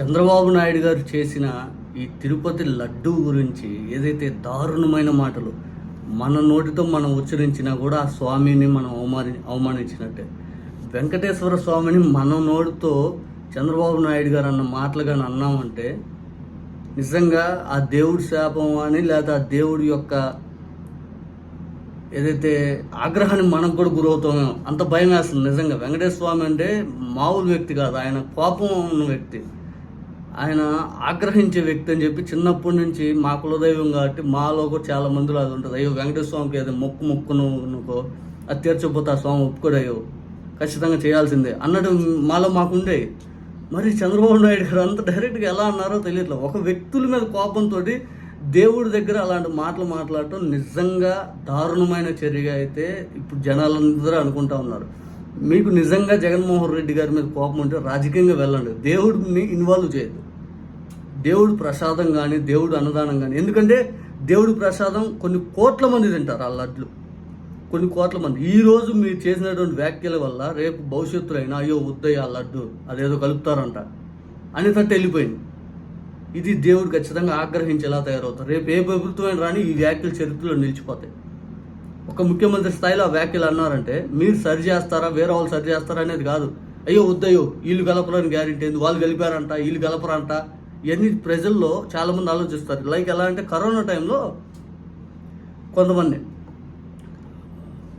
చంద్రబాబు నాయుడు గారు చేసిన ఈ తిరుపతి లడ్డు గురించి ఏదైతే దారుణమైన మాటలు మన నోటితో మనం ఉచ్చరించినా కూడా ఆ స్వామిని మనం అవమాని అవమానించినట్టే. వెంకటేశ్వర స్వామిని మన నోటితో చంద్రబాబు నాయుడు గారు అన్న మాటలు కానీ అన్నామంటే నిజంగా ఆ దేవుడి శాపం అని లేదా ఆ దేవుడి యొక్క ఏదైతే ఆగ్రహాన్ని మనకు కూడా గురవుతామో అంత భయం వేస్తుంది నిజంగా. వెంకటేశ్వర స్వామి అంటే మామూలు వ్యక్తి కాదు. ఆయన కోపం ఉన్న వ్యక్తి. ఆయన ఆగ్రహించే వ్యక్తి అని చెప్పి చిన్నప్పటి నుంచి మా కులదైవం కాబట్టి మాలో కూడా చాలా మందిలో అది ఉంటుంది. అయ్యో వెంకటేశ్వర స్వామికి ఏదో మొక్కు మొక్కును అది తీర్చకపోతే ఆ స్వామి ఒప్పుకోడయ్యో ఖచ్చితంగా చేయాల్సిందే అన్నట్టు మాలో మాకుండే. మరి చంద్రబాబు నాయుడు గారు అంత డైరెక్ట్గా ఎలా అన్నారో తెలియట్లేదు. ఒక వ్యక్తుల మీద కోపంతో దేవుడి దగ్గర అలాంటి మాటలు మాట్లాడటం నిజంగా దారుణమైన చర్యగా అయితే ఇప్పుడు జనాలందరూ అనుకుంటా ఉన్నారు. మీకు నిజంగా జగన్మోహన్ రెడ్డి గారి మీద కోపం ఉంటే రాజకీయంగా వెళ్ళండి. దేవుడిని ఇన్వాల్వ్ చేయదు. దేవుడు ప్రసాదం కానీ దేవుడు అన్నదానం కానీ ఎందుకంటే దేవుడి ప్రసాదం కొన్ని కోట్ల మంది తింటారు ఆ లడ్లు. కొన్ని కోట్ల మంది. ఈ రోజు మీరు చేసినటువంటి వ్యాఖ్యల వల్ల రేపు భవిష్యత్తులో అయినా అయ్యో వద్దయ్య ఆ లడ్డు అదేదో కలుపుతారంట. అనేటట్టు వెళ్ళిపోయింది. ఇది దేవుడు ఖచ్చితంగా ఆగ్రహించేలా తయారవుతారు. రేపు ఏ ప్రభుత్వం రాని ఈ వ్యాఖ్యలు చరిత్రలో నిలిచిపోతాయి. ఒక ముఖ్యమంత్రి స్థాయిలో ఆ వ్యాఖ్యలు అన్నారంటే మీరు సరి చేస్తారా? వేరే వాళ్ళు సరి చేస్తారా? అనేది కాదు. అయ్యో వద్దయ్యో వీళ్ళు గెలపరని గ్యారెంటీ ఏంది? వాళ్ళు గెలిపారంట వీళ్ళు గెలపరంట. ఇవన్నీ ప్రజల్లో చాలామంది ఆలోచిస్తారు. లైక్ ఎలా అంటే కరోనా టైంలో కొంతమంది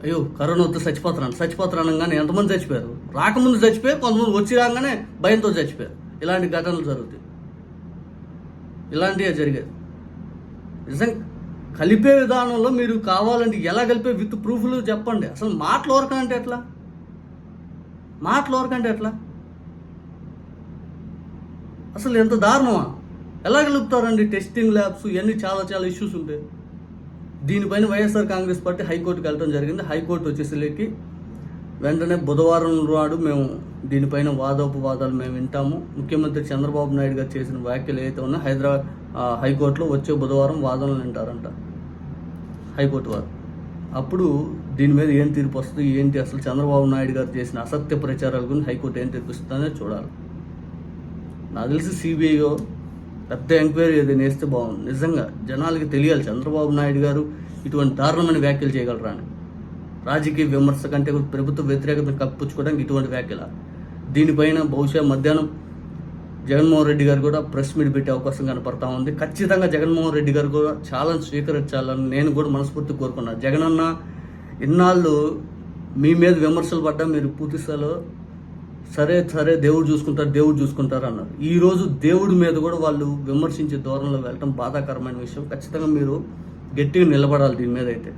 అయ్యో కరోనా వద్ద చచ్చిపోతున్నాను. చచ్చిపోతున్నాను కానీ ఎంతమంది చచ్చిపోయారు? రాకముందు చచ్చిపోయి కొంతమంది వచ్చి రాగానే భయంతో చచ్చిపోయారు. ఇలాంటి ఘటనలు జరుగుతాయి. ఇలాంటివే జరిగేది నిజంగా కలిపే విధానంలో మీరు కావాలంటే ఎలా కలిపే విత్ ప్రూఫ్లు చెప్పండి. అసలు మాటలు ఓరకంటే ఎట్లా? మాటలు ఓరకంటే ఎట్లా? అసలు ఎంత దారుణమా? ఎలా కలుపుతారండి టెస్టింగ్ ల్యాబ్స్? ఇవన్నీ చాలా చాలా ఇష్యూస్ ఉంటాయి. దీనిపైన వైఎస్ఆర్ కాంగ్రెస్ పార్టీ హైకోర్టుకి వెళ్ళడం జరిగింది. హైకోర్టు వచ్చేసరికి వెంటనే బుధవారం నాడు మేము దీనిపైన వాదోపవాదాలు మేము వింటాము. ముఖ్యమంత్రి చంద్రబాబు నాయుడు గారు చేసిన వ్యాఖ్యలు ఏదైతే ఉన్నా హైదరాబాద్ హైకోర్టులో వచ్చే బుధవారం వాదనలు వింటారంట. హైకోర్టు వారు. అప్పుడు దీని మీద ఏం తీర్పు వస్తుంది ఏంటి అసలు చంద్రబాబు నాయుడు గారు చేసిన అసత్య ప్రచారాల గురించి హైకోర్టు ఏం తీర్పు చూడాలి. నాకు తెలిసి సిబిఐయో పెద్ద ఎంక్వైరీ ఏదైనా వేస్తే బాగుంది. నిజంగా జనాలకి తెలియాలి చంద్రబాబు నాయుడు గారు ఇటువంటి దారుణమైన వ్యాఖ్యలు చేయగలరా అని. రాజకీయ విమర్శ కంటే ప్రభుత్వ వ్యతిరేకత కప్పించుకోవడానికి ఇటువంటి వ్యాఖ్యల? దీనిపైన బహుశా మధ్యాహ్నం జగన్మోహన్ రెడ్డి గారు కూడా ప్రెస్ మీట్ పెట్టే అవకాశం కనపడతా ఉంది. ఖచ్చితంగా జగన్మోహన్ రెడ్డి గారు కూడా ఛాలెంజ్ స్వీకరించాలని నేను కూడా మనస్ఫూర్తి కోరుకున్నాను జగనన్న ఇన్నాళ్ళు మీ మీద విమర్శలు పడ్డా మీరు పూర్తి స్థాయిలో సరే సరే దేవుడు చూసుకుంటారు దేవుడు చూసుకుంటారు అన్నారు. ఈరోజు దేవుడి మీద కూడా వాళ్ళు విమర్శించే ధోరణిలో వెళ్ళటం బాధాకరమైన విషయం. ఖచ్చితంగా మీరు గట్టిగా నిలబడాలి దీని మీద అయితే.